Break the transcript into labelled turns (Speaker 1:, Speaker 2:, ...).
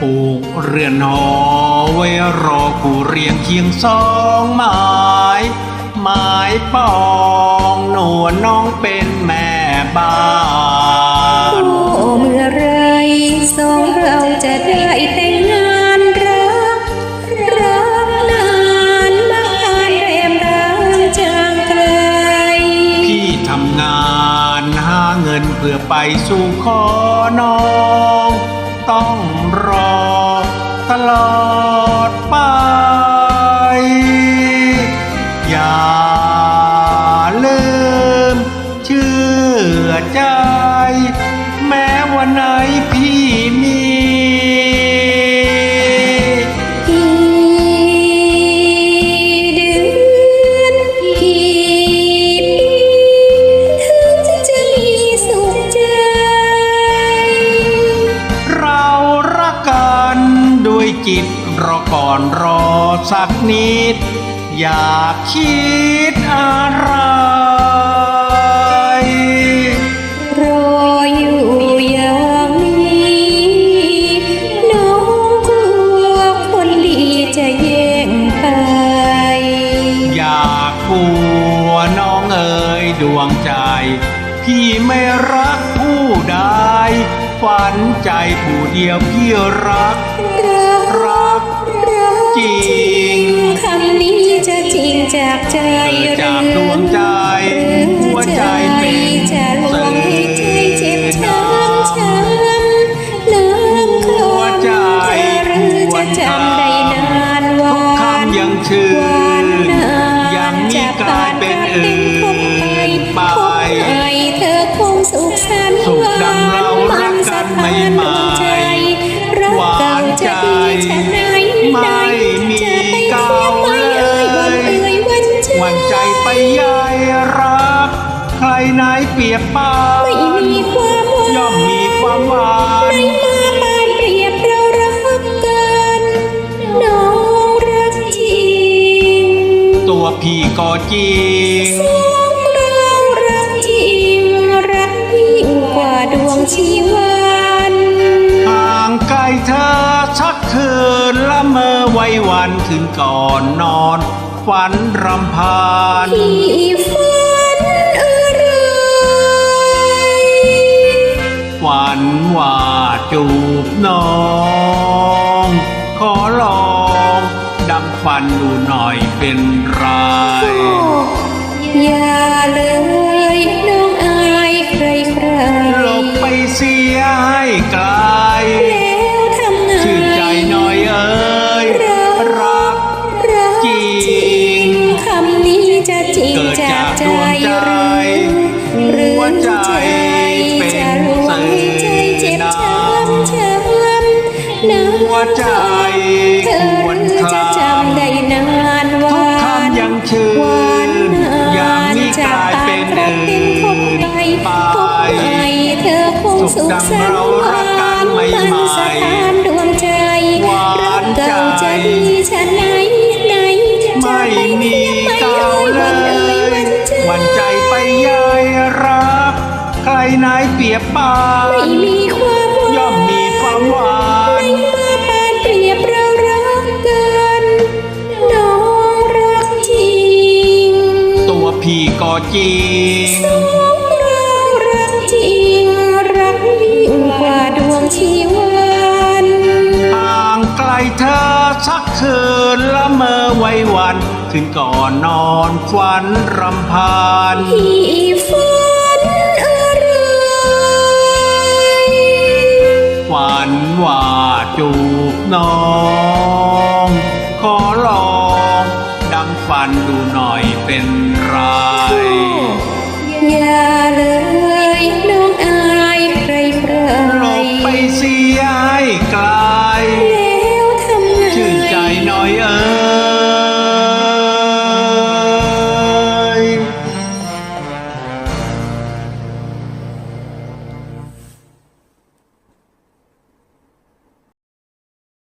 Speaker 1: ปลูกเรือนหอไว้รอกูเรียงเคียงสองไม้ไม้ปองหนวลน้องเป็นแม่บ้านโอ
Speaker 2: ้เมื่อไรสองเราจะได้แต่งงานรักรักนานมาผ่านแรมร้างจางไกลพ
Speaker 1: ี่ทำงานหาเงินเพื่อไปสู่ขอน้อง ต้องรอตลอดไป อย่าลืมเชื่อใจ จิตรอก่อนรอสักนิด อย่าคิดอะไร
Speaker 2: รออยู่อย่างนี้น้องกลัวคนดีจะแย่งไป
Speaker 1: อย่ากลัวน้องเอ๋ยดวงใจ พี่ไม่รักผู้ใดฝันใจผู้เดียวพี่รัก
Speaker 2: รักรักรักจริงคำนี้จะจริงจากใจเกิดจากดวงใจ
Speaker 1: หัวใจเป็นจะลวงให้ใจเจ็บช้ำช้
Speaker 2: ำน้ำคลหัอวใจหรือจะจำได้นานวัทุกนคำยัง
Speaker 1: ชื่อวันนานยังมีกลายเป็นอื่นไปพบไป
Speaker 2: เธอคงสุขสันต์สุขดังเรารักกันไม่ไหมใหวันใจ
Speaker 1: ไปยายรัก ใครไหนเปรียบปานไม่มีค
Speaker 2: วามหวังย่อมมีความหวานไม่มาปานเปรียบเรารักกันน้องรักจริง
Speaker 1: ตัวพี่ก็จริง ก่อนนอนฝันรำพานที
Speaker 2: ่ฝันอะไร
Speaker 1: ฝันว่าจูบน้อง ขอลองดำฟันดูหน่อยเป็นไร
Speaker 2: อย่าเลยน้องอายใครใครหลบไป
Speaker 1: เสียให้ไกลแ
Speaker 2: วใจเธอควรหรือคจะลายจำได้นานวัทุกนคำยัง
Speaker 1: ชื่นวันนานอย่างนี้กลายเป็นจากอื่ตาพบนไปไปพบไป
Speaker 2: เธอคงสุขสันต์สุขดังเรารักกันไม่มันไหมสถานดวงใจหวานรักเก่าใจจะดีชะไหนไหนจะไม่ไปมีเที่ยวเก่าไม่เลเอ่ยวันเอ่ยยวันใจว
Speaker 1: ันใจไปยายรัก ใครไหนเปรียบปาไม่นมี
Speaker 2: ความหวังย่อม
Speaker 1: จริง สอ
Speaker 2: งเรารักจริง รักยิ่งกว่าดวงชีวันห
Speaker 1: ่างไกลเธอสักคืนละเมอไว้วัน คืนก่อนนอนฝันรำพัน พี
Speaker 2: ่ฝันอะไร
Speaker 1: ฝันว่าจูบน้อง ขอลองดังฝันดูหน่อยเป็นไร
Speaker 2: อย่าเลยน้องอายใครใครหลบไป
Speaker 1: สิยายกลา